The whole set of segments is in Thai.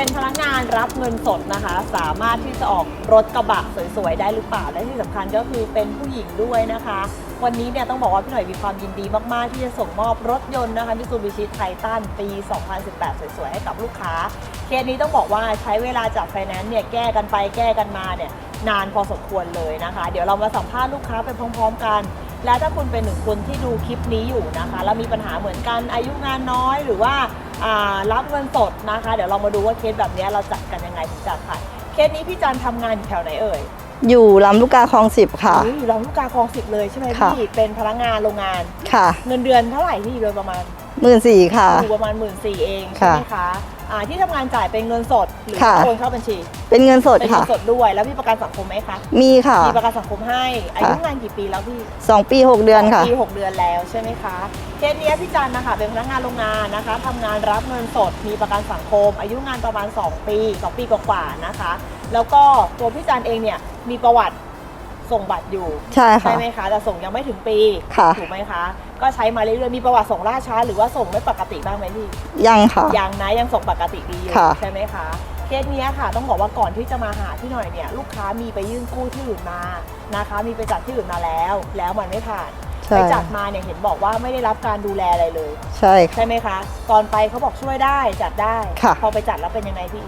เป็นพนักงานรับเงินสดนะคะ สามารถที่จะออกรถกระบะสวยๆได้หรือเปล่า และที่สำคัญก็คือเป็นผู้หญิงด้วยนะคะ วันนี้เนี่ยต้องบอกว่าพี่หน่อยมีความยินดีมากๆ ที่จะส่งมอบรถยนต์นะคะมิซูบิชิไททันปี 2018 สวยๆ ให้กับลูกค้า เคสนี้ต้องบอกว่าใช้เวลาจากไฟแนนซ์เนี่ยแก้กันไปแก้กันมาเนี่ยนานพอสมควรเลยนะคะ เดี๋ยวเรามาสัมภาษณ์ลูกค้าไปพร้อม ๆ กัน และถ้าคุณเป็นหนึ่งคนที่ดูคลิปนี้อยู่นะคะ แล้วมีปัญหาเหมือนกันอายุงานน้อยหรือว่า รับเงินสดนะคะ เดี๋ยวเรามาดูว่าเคสแบบนี้เราจัดกันยังไงถึงจะผ่านเคสนี้พี่จันทำงานอยู่แถวไหนเอ่ยอยู่ลำลูกกาคลองสิบค่ะอุ๊ยอยู่ลำลูกกาคลองสิบเลยใช่ไหมค่ะพี่เป็นพนักงานโรงงานค่ะ เงินเดือนเท่าไหร่พี่โดยประมาณหมื่นสี่ค่ะอยู่ประมาณหมื่นสี่เองใช่ไหมคะ อ่าที่ทำงานจ่ายเป็นเงินสดหรือค่ะ โอนเข้าบัญชีเป็นเงินสดเป็นเงิค่ะ นสดด้วยแล้วมีประกันสังคมไหมคะมีค่ะมีประกันสังคมให้อายุงานกี่ปีแล้วพี่ สองปีหกเดือนค่ะ ปีหกเดือนแล้วใช่ไหมคะเคสเนี้ยพี่จันนะคะเป็นพนักงานโรงงานนะคะทำงานรับเงินสดมีประกันสังคม อายุงานประมาณ 2 ปี 2 ปีกว่าๆนะคะ แล้วก็ตัวพี่จันเองเนี่ยมีประวัติ ส่งบัตรอยู่ใช่ค่ะไหมคะแต่ส่งยังไม่ถึงปีค่ะ ถูกไหมคะ ก็ใช้มาเรื่อยๆมีประวัติส่งล่าช้า หรือว่าส่งไม่ปกติบ้างไหมพี่ ยังค่ะ ยังนะยังส่งปกติดีอยู่ค่ะ ใช่ไหมคะเคสเนี้ยค่ะ ต้องบอกว่าก่อนที่จะมาหาพี่หน่อยเนี่ยลูกค้ามีไปยื่นกู้ที่อื่นมานะคะ มีไปจัดที่อื่นมาแล้ว แล้วมันไม่ผ่านใช่ ไปจัดมาเนี่ยเห็นบอกว่าไม่ได้รับการดูแลอะไรเลย ใช่ค่ะ ใช่ไหมคะ ตอนไปเขาบอกช่วยได้จัดได้ค่ะ พอไปจัดแล้วเป็นยังไงพี่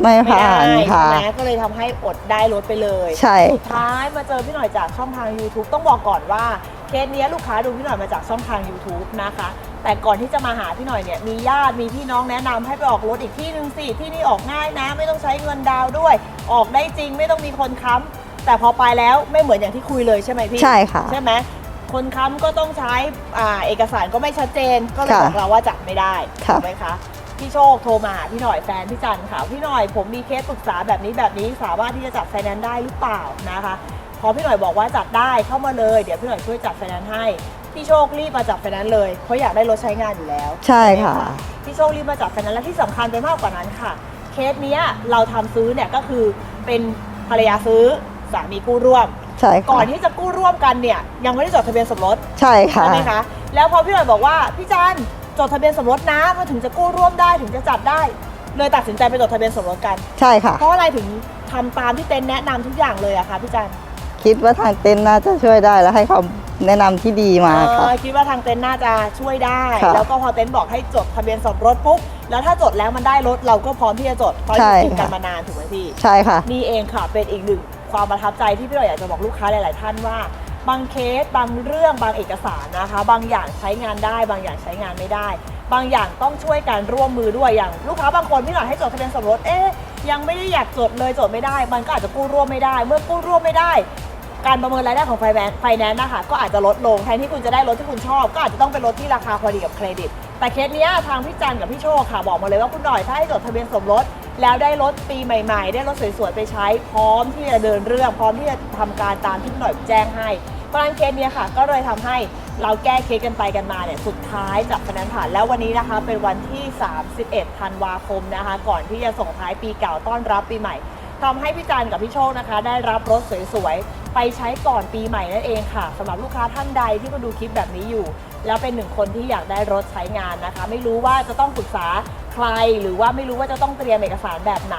ไม่ไม่ผ่าได้นค่ะ ใช่ไหมก็เลยทำให้อดได้รถไปเลยใช่ สุดท้ายมาเจอพี่หน่อยจากช่องทาง YouTube ต้องบอกก่อนว่าเคสเนี้ยลูกค้าดูพี่หน่อยมาจากช่องทาง YouTube นะคะ แต่ก่อนที่จะมาหาพี่หน่อยเนี่ยมีญาติมีพี่น้องแนะนำให้ไปออกรถอีกที่หนึ่งสิที่นี่ออกง่ายนะ ไม่ต้องใช้เงินดาวน์ด้วย ออกได้จริงไม่ต้องมีคนค้ำแต่พอไปแล้วไม่เหมือนอย่างที่คุยเลยใช่ไหมพี่ ใช่ค่ะ ใช่ไหมคนค้ำก็ต้องใช้อ่าเอกสารก็ไม่ชัดเจนก็เลยค่ะบอกเราว่าจัดไม่ได้ค่ะ ถูกไหมคะ พี่โชคโทรมาหาพี่หน่อยแฟนพี่จันค่ะพี่หน่อยผมมีเคสปรึกษาแบบนี้แบบนี้สามารถที่จะจัดไฟแนนซ์ได้หรือเปล่านะคะพอพี่หน่อยบอกว่าจัดได้เข้ามาเลยเดี๋ยวพี่หน่อยช่วยจัดไฟแนนซ์ให้พี่โชครีบมาจัดไฟแนนซ์เลยเพราะอยากได้รถใช้งานอยู่แล้วใช่ค่ะไหมพี่โชครีบมาจัดไฟแนนซ์และที่สำคัญไปมากกว่านั้นค่ะ เคสเนี้ยเราทำซื้อเนี่ยก็คือเป็นภรรยาซื้อสามีกู้ร่วมใช่ค่ะก่อนที่จะกู้ร่วมกันเนี่ยยังไม่ได้จดทะเบียนสมรสใช่ค่ะใช่ไหมคะแล้วพอพี่หน่อยบอกว่าพี่จัน จดทะเบียนสมรสนะมันถึงจะกู้ร่วมได้ถึงจะจัดได้ เลยตัดสินใจไปจดทะเบียนสมรสกัน ใช่ค่ะ เพราะอะไรถึงทำตามที่เต็นท์แนะนำทุกอย่างเลยอะคะพี่จันคิดว่าทางเต็นท์น่าจะช่วยได้และให้คำแนะนำที่ดีมาค่ะ เออคิดว่าทางเต็นท์น่าจะช่วยได้ ค่ะแล้วก็พอเต็นท์บอกให้จดทะเบียนสมรสปุ๊บแล้วถ้าจดแล้วมันได้รถเราก็พร้อมที่จะจดเพราะอยู่กินกันมานานถูกไหมพี่ ใช่ค่ะ นี่เองค่ะเป็นอีกหนึ่งความประทับใจที่พี่หน่อยอยากจะบอกลูกค้าหลาย ๆ ท่านว่า บางเคสบางเรื่องบางเอกสารนะคะ บางอย่างใช้งานได้ บางอย่างใช้งานไม่ได้ บางอย่างต้องช่วยกันร่วมมือด้วยอย่าง ลูกค้าบางคนพี่หน่อยให้จดทะเบียนสมรสเอ๊ะยังไม่ได้อยากจดเลยจดไม่ได้ มันก็อาจจะกู้ร่วมไม่ได้ เมื่อกู้ร่วมไม่ได้ การประเมินรายได้ของไฟแนนซ์ไฟแนนซ์นะคะก็อาจจะลดลงแทนที่คุณจะได้รถที่คุณชอบ ก็อาจจะต้องเป็นรถที่ราคาพอดีกับเครดิต แต่เคสเนี้ยทางพี่จันกับพี่โชคค่ะบอกมาเลยว่าคุณหน่อยถ้าให้จดทะเบียนสมรส แล้วได้รถปีใหม่ ๆ ได้รถสวยๆไปใช้ พร้อมที่จะเดินเรื่อง พร้อมที่จะทำการตามที่หน่อยแจ้งให้เพราะฉะนั้นเคสเนี้ยค่ะ ก็เลยทำให้เราแก้เคสกันไปกันมาเนี่ยสุดท้ายจับคะแนนผ่านแล้ววันนี้นะคะ เป็นวันที่ 31 ธันวาคมนะคะ ก่อนที่จะส่งท้ายปีเก่าต้อนรับปีใหม่ทำให้พี่จันกับพี่โชคนะคะ ได้รับรถสวยๆ ไปใช้ก่อนปีใหม่นั่นเองค่ะสำหรับลูกค้าท่านใดที่มาดูคลิปแบบนี้อยู่ แล้วเป็นหนึ่งคนที่อยากได้รถใช้งานนะคะ ไม่รู้ว่าจะต้องปรึกษา ใครหรือว่าไม่รู้ว่าจะต้องเตรียมเอกสารแบบไหน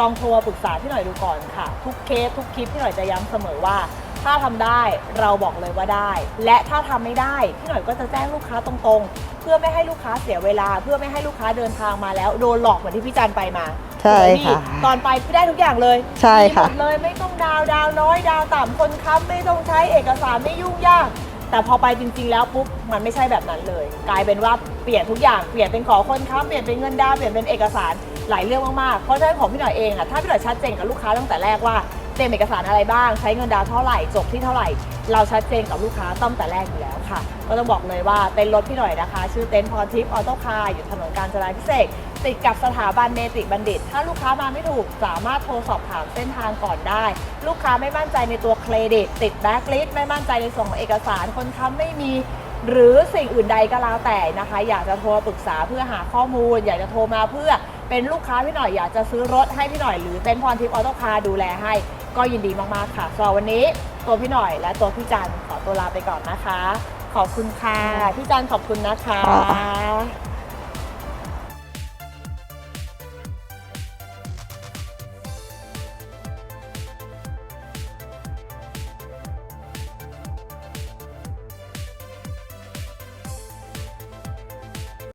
ลองโทรมาปรึกษาพี่หน่อยดูก่อนค่ะ ทุกเคสทุกคลิปพี่หน่อยจะย้ำเสมอว่า ถ้าทำได้เราบอกเลยว่าได้ และถ้าทำไม่ได้พี่หน่อยก็จะแจ้งลูกค้าตรงๆ เพื่อไม่ให้ลูกค้าเสียเวลา เพื่อไม่ให้ลูกค้าเดินทางมาแล้วโดนหลอกเหมือนที่พี่จันไปมาใช่ถูกไหมพี่ค่ะตอนไปพี่ได้ทุกอย่างเลยใช่ค่ะ มีหมดเลยไม่ต้องดาวดาวน้อยดาวต่ำคนค้ำไม่ต้องใช้เอกสารไม่ยุ่งยาก แต่พอไปจริง ๆ แล้วปุ๊บมันไม่ใช่แบบนั้นเลย กลายเป็นว่าเปลี่ยนทุกอย่างเปลี่ยนเป็นขอคนค้ำเปลี่ยนเป็นเงินดาวเปลี่ยนเป็นเอกสารหลายเรื่องมากๆเพราะฉะนั้นของพี่หน่อยเองอะถ้าพี่หน่อยชัดเจนกับลูกค้าตั้งแต่แรกว่าเตรียมเอกสารอะไรบ้าง ใช้เงินดาวเท่าไหร่จบที่เท่าไหร่ เราชัดเจนกับลูกค้าตั้งแต่แรกอยู่แล้วค่ะ ก็ต้องบอกเลยว่าเต็นท์รถพี่หน่อยนะคะ ชื่อเต็นท์พรทิพย์ออโต้คาร์อยู่ถนนกาญจนาพิเศษก ติดกับสถาบันเนติบัณฑิต ถ้าลูกค้ามาไม่ถูกสามารถโทรสอบถามเส้นทางก่อนได้ ลูกค้าไม่มั่นใจในตัวเครดิต ติดแบ็กลิสไม่มั่นใจในส่วนของเอกสารคนค้ำไม่มี หรือสิ่งอื่นใดก็แล้วแต่นะคะ อยากจะโทรปรึกษาเพื่อหาข้อมูล อยากจะโทรมาเพื่อเป็นลูกค้าพี่หน่อยอยากจะซื้อรถให้พี่หน่อยหรือเต็นท์พรทิพย์ออโต้คาดูแลให้ ก็ยินดีมากๆค่ะสำหรับวันนี้ตัวพี่หน่อยและตัวพี่จันขอตัวลาไปก่อนนะคะ ขอบคุณค่ะพี่จันขอบคุณนะคะคะ